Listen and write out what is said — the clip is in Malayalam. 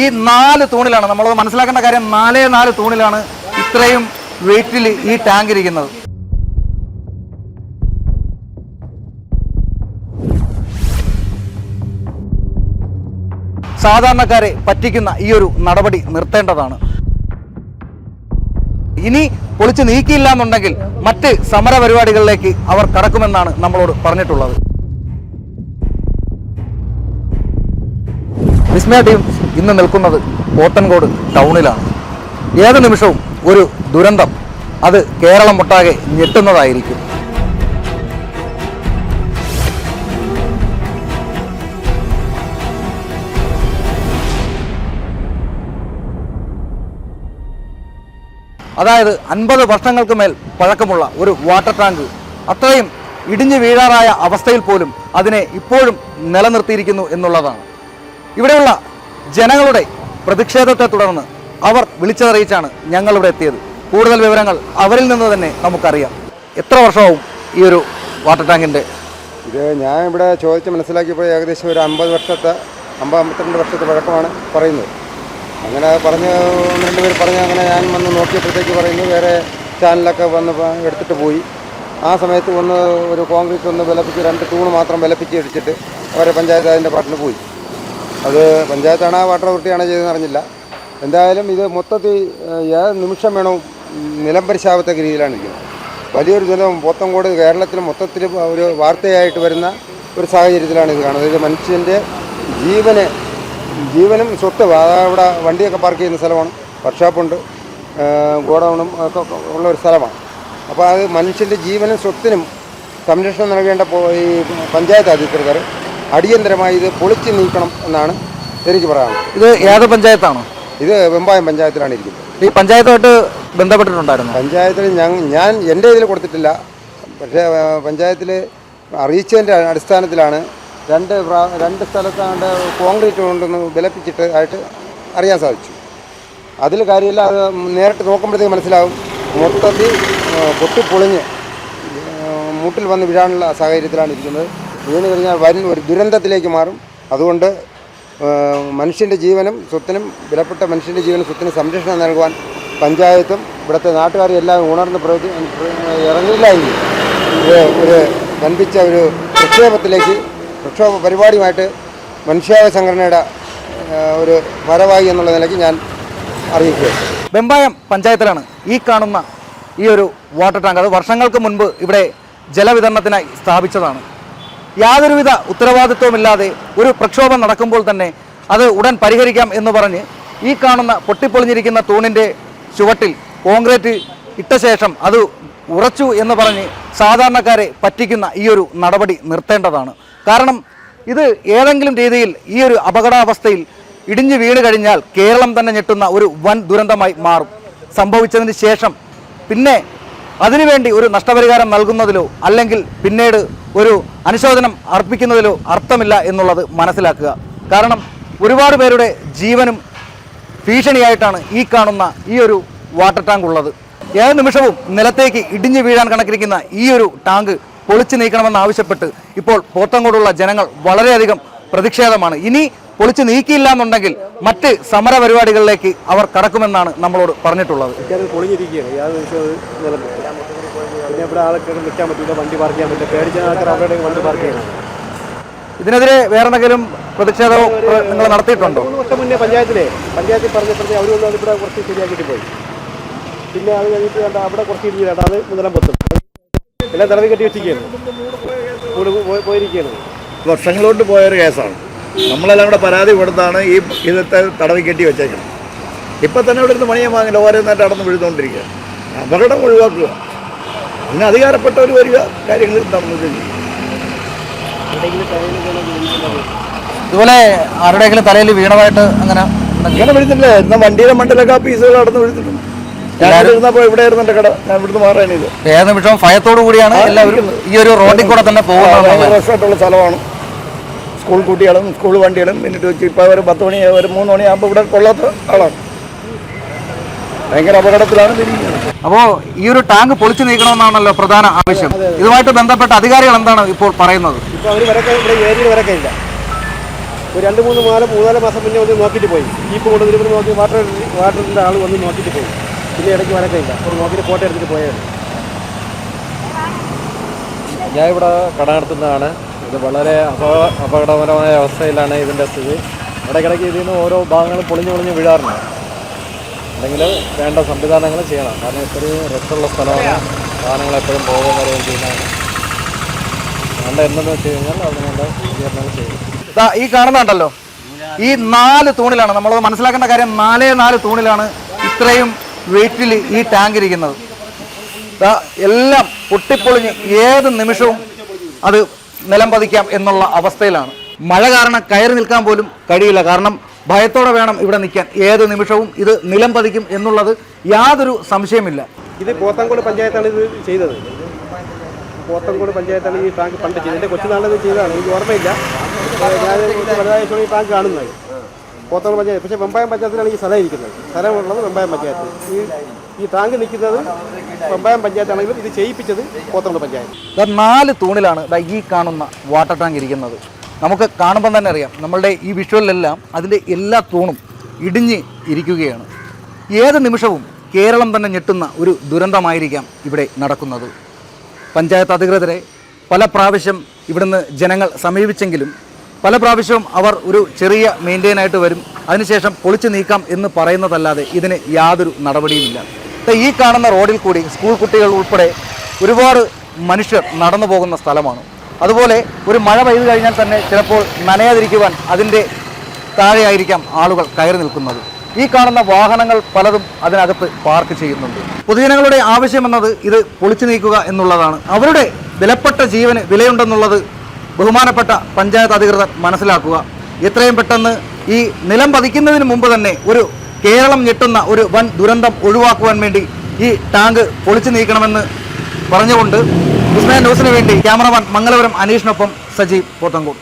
ഈ നാല് തൂണിലാണ് നമ്മൾ മനസ്സിലാക്കേണ്ട കാര്യം നാലേ നാല് തൂണിലാണ് ഇത്രയും വെയിറ്റിൽ ഈ ടാങ്ക് ഇരിക്കുന്നത്. സാധാരണക്കാരെ പറ്റിക്കുന്ന ഈ ഒരു നടപടി നിർത്തേണ്ടതാണ്. ഇനി പൊളിച്ചു നീക്കിയില്ല എന്നുണ്ടെങ്കിൽ മറ്റ് സമര പരിപാടികളിലേക്ക് അവർ കടക്കുമെന്നാണ് നമ്മളോട് പറഞ്ഞിട്ടുള്ളത്. വിസ്മയ ടീം ഇന്ന് നിൽക്കുന്നത് പോത്തൻകോട് ടൗണിലാണ്. ഏത് നിമിഷവും ഒരു ദുരന്തം അത് കേരളം ഒട്ടാകെ ഞെട്ടുന്നതായിരിക്കും. അതായത് അൻപത് വർഷങ്ങൾക്ക് മേൽ പഴക്കമുള്ള ഒരു വാട്ടർ ടാങ്ക് അത്രയും ഇടിഞ്ഞു വീഴാറായ അവസ്ഥയിൽ പോലും അതിനെ ഇപ്പോഴും നിലനിർത്തിയിരിക്കുന്നു എന്നുള്ളതാണ്. ഇവിടെയുള്ള ജനങ്ങളുടെ പ്രതിഷേധത്തെ തുടർന്ന് അവർ വിളിച്ചതറിയിച്ചാണ് ഞങ്ങളിവിടെ എത്തിയത്. കൂടുതൽ വിവരങ്ങൾ അവരിൽ നിന്ന് തന്നെ നമുക്കറിയാം. എത്ര വർഷമാവും ഈ ഒരു വാട്ടർ ടാങ്കിന്റെ ഇത് ഞാൻ ഇവിടെ ചോദിച്ച് മനസ്സിലാക്കിയപ്പോൾ ഏകദേശം ഒരു അമ്പത് വർഷത്തെ അമ്പത് അമ്പത്തിരണ്ട് വർഷത്തെ വഴക്കമാണ് പറയുന്നത്. അങ്ങനെ പറഞ്ഞ് ഒന്ന് രണ്ട് പേര് പറഞ്ഞ് അങ്ങനെ ഞാൻ വന്ന് നോക്കിയപ്പോഴത്തേക്ക് പറയുന്നു വേറെ ചാനലൊക്കെ വന്ന് എടുത്തിട്ട് പോയി. ആ സമയത്ത് ഒന്ന് ഒരു കോൺക്രീറ്റ് ഒന്ന് വിലപ്പിച്ച് രണ്ട് തൂണ് മാത്രം വിലപ്പിച്ച് ഇടിച്ചിട്ട് അവരെ പഞ്ചായത്ത് അതിന്റെ പാട്ടിന് പോയി. അത് പഞ്ചായത്താണ് വാട്ടർ അതോറിറ്റിയാണ് ചെയ്തതെന്ന് അറിഞ്ഞില്ല. എന്തായാലും ഇത് മൊത്തത്തിൽ ഏത് നിമിഷം വേണോ നിലം പരിശാപത്തക്ക രീതിയിലാണ് ഇരിക്കുന്നത്. വലിയൊരു ദുരിതം പോത്തങ്കോട് കേരളത്തിൽ മൊത്തത്തിൽ ഒരു വാർത്തയായിട്ട് വരുന്ന ഒരു സാഹചര്യത്തിലാണ് ഇത് കാണുന്നത്. ഇത് മനുഷ്യന്റെ ജീവന് ജീവനും സ്വത്ത് അവിടെ വണ്ടിയൊക്കെ പാർക്ക് ചെയ്യുന്ന സ്ഥലമാണ് വർക്ക്ഷോപ്പുണ്ട് ഗോഡൗണും ഒക്കെ ഉള്ള ഒരു സ്ഥലമാണ്. അപ്പോൾ അത് മനുഷ്യന്റെ ജീവനും സ്വത്തിനും സംരക്ഷണം നൽകേണ്ട ഈ പഞ്ചായത്ത് അധികൃതർ അടിയന്തരമായി ഇത് പൊളിച്ചു നീക്കണം എന്നാണ് എനിക്ക് പറയാനുള്ളത്. ഇത് ഏത് പഞ്ചായത്താണോ? ഇത് വെമ്പായം പഞ്ചായത്തിലാണ് ഇരിക്കുന്നത്. ഈ പഞ്ചായത്തുമായിട്ട് ബന്ധപ്പെട്ടിട്ടുണ്ടായിരുന്നു? പഞ്ചായത്തിൽ ഞാൻ ഞാൻ എന്റെ ഇതിൽ കൊടുത്തിട്ടില്ല. പക്ഷേ പഞ്ചായത്തിൽ അറിയിച്ചതിന്റെ അടിസ്ഥാനത്തിലാണ് രണ്ട് രണ്ട് സ്ഥലത്താണ്ട് കോൺക്രീറ്റ് കൊണ്ടൊന്ന് വിലപ്പിച്ചിട്ട് ആയിട്ട് അറിയാൻ സാധിച്ചു. അതിൽ കാര്യമില്ല അത് നേരിട്ട് നോക്കുമ്പോഴത്തേക്ക് മനസ്സിലാവും. മൊത്തത്തിൽ പൊട്ടിപ്പൊളിഞ്ഞ് മുട്ടിൽ വന്ന് വീഴാനുള്ള സാഹചര്യത്തിലാണ് ഇരിക്കുന്നത്. വീണ് കഴിഞ്ഞാൽ വരും ഒരു ദുരന്തത്തിലേക്ക് മാറും. അതുകൊണ്ട് മനുഷ്യന്റെ ജീവനും സ്വത്തിനും വിലപ്പെട്ട മനുഷ്യന്റെ ജീവനും സ്വത്തിനും സംരക്ഷണം നൽകുവാൻ പഞ്ചായത്തും ഇവിടുത്തെ നാട്ടുകാരും എല്ലാം ഉണർന്ന് പ്രവർത്തി ഇറങ്ങില്ല എങ്കിൽ ഒരു വൻപിച്ച ഒരു പ്രക്ഷോഭത്തിലേക്ക് പ്രക്ഷോഭ പരിപാടിയുമായിട്ട് മനുഷ്യാവകാശ സംഘടനയുടെ ഒരു ഭാരവാഹി എന്നുള്ള നിലയ്ക്ക് ഞാൻ അറിയിക്കുകയാണ്. വെമ്പായം പഞ്ചായത്തിലാണ് ഈ കാണുന്ന ഈ ഒരു വാട്ടർ ടാങ്ക്. അത് വർഷങ്ങൾക്ക് മുൻപ് ഇവിടെ ജലവിതരണത്തിനായി സ്ഥാപിച്ചതാണ്. യാതൊരുവിധ ഉത്തരവാദിത്വമില്ലാതെ ഒരു പ്രക്ഷോഭം നടക്കുമ്പോൾ തന്നെ അത് ഉടൻ പരിഹരിക്കാം എന്ന് പറഞ്ഞ് ഈ കാണുന്ന പൊട്ടിപ്പൊളിഞ്ഞിരിക്കുന്ന തൂണിന്റെ ചുവട്ടിൽ കോൺക്രീറ്റ് ഇട്ട ശേഷം അത് ഉറച്ചു എന്ന് പറഞ്ഞ് സാധാരണക്കാരെ പറ്റിക്കുന്ന ഈ ഒരു നടപടി നിർത്തേണ്ടതാണ്. കാരണം ഇത് ഏതെങ്കിലും രീതിയിൽ ഈ ഒരു അപകടാവസ്ഥയിൽ ഇടിഞ്ഞു വീണ് കഴിഞ്ഞാൽ കേരളം തന്നെ ഞെട്ടുന്ന ഒരു വൻ ദുരന്തമായി മാറും. സംഭവിച്ചതിന് ശേഷം പിന്നെ അതിനുവേണ്ടി ഒരു നഷ്ടപരിഹാരം നൽകുന്നതിലോ അല്ലെങ്കിൽ പിന്നീട് ഒരു അനുശോചനം അർപ്പിക്കുന്നതിലോ അർത്ഥമില്ല എന്നുള്ളത് മനസ്സിലാക്കുക. കാരണം ഒരുപാട് പേരുടെ ജീവനും ഭീഷണിയായിട്ടാണ് ഈ കാണുന്ന ഈ ഒരു വാട്ടർ ടാങ്ക് ഉള്ളത്. ഏത് നിമിഷവും നിലത്തേക്ക് ഇടിഞ്ഞു വീഴാൻ കണക്കിരിക്കുന്ന ഈ ഒരു ടാങ്ക് പൊളിച്ചു നീക്കണമെന്ന് ആവശ്യപ്പെട്ട് ഇപ്പോൾ പോത്തങ്കോടുള്ള ജനങ്ങൾ വളരെയധികം പ്രതിഷേധമാണ്. ഇനി പൊളിച്ചു നീക്കിയില്ല എന്നുണ്ടെങ്കിൽ മറ്റ് സമര പരിപാടികളിലേക്ക് അവർ കടക്കുമെന്നാണ് നമ്മളോട് പറഞ്ഞിട്ടുള്ളത്. പിന്നെ ഇവിടെ ആൾക്കാർ നിൽക്കാൻ പറ്റില്ല വണ്ടി പാർക്ക് ചെയ്യാൻ പറ്റില്ല. പേടിച്ച ആൾക്കാർ അവരുടെ വണ്ടി പാർക്ക് ചെയ്യണം. ഇതിനെതിരെ വേറെ എന്തെങ്കിലും പ്രതിഷേധമോ പ്ര- നിങ്ങൾ നടത്തിയിട്ടുണ്ടോ? മൂന്ന് വർഷം മുന്നേ പഞ്ചായത്തിലെ പഞ്ചായത്തിൽ പറഞ്ഞപ്പോഴത്തേ അവർ വന്ന് ഇവിടെ കുറച്ച് ശരിയാക്കിയിട്ട് പോയി. പിന്നെ അത് കഴിഞ്ഞിട്ട് കണ്ട അവിടെ കുറച്ച് ഇടിഞ്ഞ് കണ്ട അത് മുതലം പൊത്തും. എല്ലാം തടവി കെട്ടി വെച്ചിരിക്കുകയാണ്. പോയിരിക്കുകയാണ്. വർഷങ്ങളോട്ട് പോയൊരു കേസാണ്. നമ്മളെല്ലാം കൂടെ പരാതി കൊടുത്താണ് ഈ ഇതത്തെ തടവി കെട്ടി വെച്ചേക്കുന്നത്. ഇപ്പം തന്നെ ഇവിടെ നിന്ന് മണിയെ വാങ്ങില്ല ഓരോന്നായിട്ട് നടന്ന് വീഴുന്നുകൊണ്ടിരിക്കുക അപകടം ഒഴിവാക്കുക. അതിന് അധികാരപ്പെട്ടവർ വരിക കാര്യങ്ങൾ നടന്നു ചെയ്യും ഇതുപോലെ ആരുടെയെങ്കിലും തലയിൽ വീണതായിട്ട് അങ്ങനെ അങ്ങനെ വിഴുന്നില്ല എന്നാൽ വണ്ടിയുടെ മണ്ടിലൊക്കെ ആ പീസുകൾ നടന്ന് വീഴ്ത്തിട്ടുണ്ട് ഞാൻ ഇവിടെ ഇരുന്നപ്പോൾ ഇവിടെ ആയിരുന്നു കട. ഞാൻ ഇവിടുന്ന് മാറാനിത് ഏത് നിമിഷവും ഭയത്തോടു കൂടിയാണ് എല്ലാവരും ഈ ഒരു റോഡിൽ കൂടെ തന്നെ പോകുന്നത്. സ്ഥലമാണ്. സ്കൂൾ കുട്ടികളും സ്കൂൾ വണ്ടികളും എന്നിട്ട് വെച്ച് ഇപ്പോൾ ഒരു പത്ത് മണി ഒരു മൂന്ന് മണിയാകുമ്പോൾ ഇവിടെ കൊള്ളാത്ത ആളാണ്. ഭയങ്കര അപകടത്തിലാണ് അപ്പോ അപ്പോൾ ഈ ഒരു ടാങ്ക് പൊളിച്ചു നീക്കണമെന്നാണല്ലോ പ്രധാന ആവശ്യം. ഇതുമായിട്ട് ബന്ധപ്പെട്ട അധികാരികൾ എന്താണ് ഇപ്പോൾ പറയുന്നത്? ഇപ്പോൾ അവർ വരക്കെ ഇവിടെ ഏരിയയിൽ വരക്കെ ഇല്ല ഒരു രണ്ട് മൂന്ന് നാല് മൂന്നാൽ മാസം മുന്നേ വന്ന് നോക്കിയിട്ട് പോയി. ജീപ്പ് കൊണ്ട് തിരുമ്പ് നോക്കി വാട്ടർ വാട്ടറിന്റെ ആൾ വന്ന് നോക്കിയിട്ട് പോയി. പിന്നെ ഇടയ്ക്ക് വരക്കില്ല ഒരു നോക്കിയിട്ട് ഫോട്ടോ എടുത്തിട്ട് പോയത് ഞാൻ ഇവിടെ കട നടത്തുന്നതാണ്. ഇത് വളരെ അപകടപരമായ അപകടകരമായ അവസ്ഥയിലാണ് ഇതിന്റെ സ്ഥിതി. ഇടയ്ക്കിടയ്ക്ക് ഇതിൽ നിന്ന് ഓരോ ഭാഗങ്ങളും പൊളിഞ്ഞു പൊളിഞ്ഞ് വീഴാറുണ്ട്. അല്ലെങ്കിൽ വേണ്ട സംവിധാനങ്ങൾ ചെയ്യണം. കാരണം ഇത്രയും രസമുള്ള സ്ഥലമാണ്. സാധനങ്ങൾ എപ്പോഴും പോകുന്ന കാര്യം ചെയ്യുന്നതാണ് വേണ്ട എന്തെന്ന് വെച്ച് കഴിഞ്ഞാൽ അതിനുള്ള സ്വീകരണങ്ങൾ ചെയ്യും. ദാ ഈ കാണുന്നുണ്ടല്ലോ ഈ നാല് തൂണിലാണ്. നമ്മൾ മനസ്സിലാക്കേണ്ട കാര്യം നാലേ നാല് തൂണിലാണ് ഇത്രയും വെയിറ്റിൽ ഈ ടാങ്ക് ഇരിക്കുന്നത്. ദാ എല്ലാം പൊട്ടിപ്പൊളിഞ്ഞ് ഏത് നിമിഷവും അത് നിലം പതിക്കാം എന്നുള്ള അവസ്ഥയിലാണ്. മഴ കാരണം കയറി നിൽക്കാൻ പോലും കഴിയില്ല. കാരണം ഭയത്തോടെ വേണം ഇവിടെ നിൽക്കാൻ. ഏത് നിമിഷവും ഇത് നിലം പതിക്കും എന്നുള്ളത് യാതൊരു സംശയമില്ല ഇത് പോത്തങ്കോട് പഞ്ചായത്താണ് ഇത് ചെയ്തത്. പോത്തങ്കോട് പഞ്ചായത്താണ് ഈ ടാങ്ക് പണ്ട് ചെയ്തത്. എന്റെ കൊച്ചുനാളിൽ ഇത് ചെയ്തതാണ്. എനിക്ക് ഓർമ്മയില്ല. ഞാൻ കുറച്ച് ഈ ടാങ്ക് കാണുന്നത്. പോത്തങ്കോട് പഞ്ചായത്ത്. പക്ഷേ വെമ്പായം പഞ്ചായത്തിലാണ് ഈ സ്ഥലം ഇരിക്കുന്നത്. സ്ഥലമുള്ളത് വെമ്പായം പഞ്ചായത്ത്. ഈ ഈ ടാങ്ക് നിൽക്കുന്നത് വെമ്പായം പഞ്ചായത്താണെങ്കിലും ഇത് ചെയ്യിപ്പിച്ചത് പോത്തങ്കോട് പഞ്ചായത്ത്. നാല് തൂണിലാണ് ഈ കാണുന്ന വാട്ടർ ടാങ്ക് ഇരിക്കുന്നത്. നമുക്ക് കാണുമ്പോൾ തന്നെ അറിയാം. നമ്മളുടെ ഈ വിഷ്വലിലെല്ലാം അതിന്റെ എല്ലാ തൂണും ഇടിഞ്ഞ് ഇരിക്കുകയാണ്. ഏത് നിമിഷവും കേരളം തന്നെ ഞെട്ടുന്ന ഒരു ദുരന്തമായിരിക്കാം ഇവിടെ നടക്കുന്നത്. പഞ്ചായത്ത് അധികൃതരെ പല പ്രാവശ്യം ഇവിടുന്ന് ജനങ്ങൾ സമീപിച്ചെങ്കിലും പല പ്രാവശ്യവും അവർ ഒരു ചെറിയ മെയിന്റെയിനായിട്ട് വരും. അതിനുശേഷം പൊളിച്ചു നീക്കാം എന്ന് പറയുന്നതല്ലാതെ ഇതിന് യാതൊരു നടപടിയുമില്ല. ഈ കാണുന്ന റോഡിൽ കൂടി സ്കൂൾ കുട്ടികൾ ഉൾപ്പെടെ ഒരുപാട് മനുഷ്യർ നടന്നു പോകുന്ന സ്ഥലമാണ്. അതുപോലെ ഒരു മഴ പെയ്തു കഴിഞ്ഞാൽ തന്നെ ചിലപ്പോൾ നനയാതിരിക്കുവാൻ അതിന്റെ താഴെയായിരിക്കാം ആളുകൾ കയറി നിൽക്കുന്നത്. ഈ കാണുന്ന വാഹനങ്ങൾ പലതും അതിനകത്ത് പാർക്ക് ചെയ്യുന്നുണ്ട്. പൊതുജനങ്ങളുടെ ആവശ്യമെന്നത് ഇത് പൊളിച്ചു നീക്കുക എന്നുള്ളതാണ്. അവരുടെ വിലപ്പെട്ട ജീവന് വിലയുണ്ടെന്നുള്ളത് ബഹുമാനപ്പെട്ട പഞ്ചായത്ത് അധികൃതർ മനസ്സിലാക്കുക. എത്രയും പെട്ടെന്ന് ഈ നിലം പതിക്കുന്നതിന് മുമ്പ് തന്നെ ഒരു കേരളം ഞെട്ടുന്ന ഒരു വൻ ദുരന്തം ഒഴിവാക്കുവാൻ വേണ്ടി ഈ ടാങ്ക് പൊളിച്ചു നീക്കണമെന്ന് പറഞ്ഞുകൊണ്ട് വിസ്മയ ന്യൂസിന് വേണ്ടി ക്യാമറമാൻ മംഗളപുരം അനീഷിനൊപ്പം സജീവ് പോത്തങ്കോട്.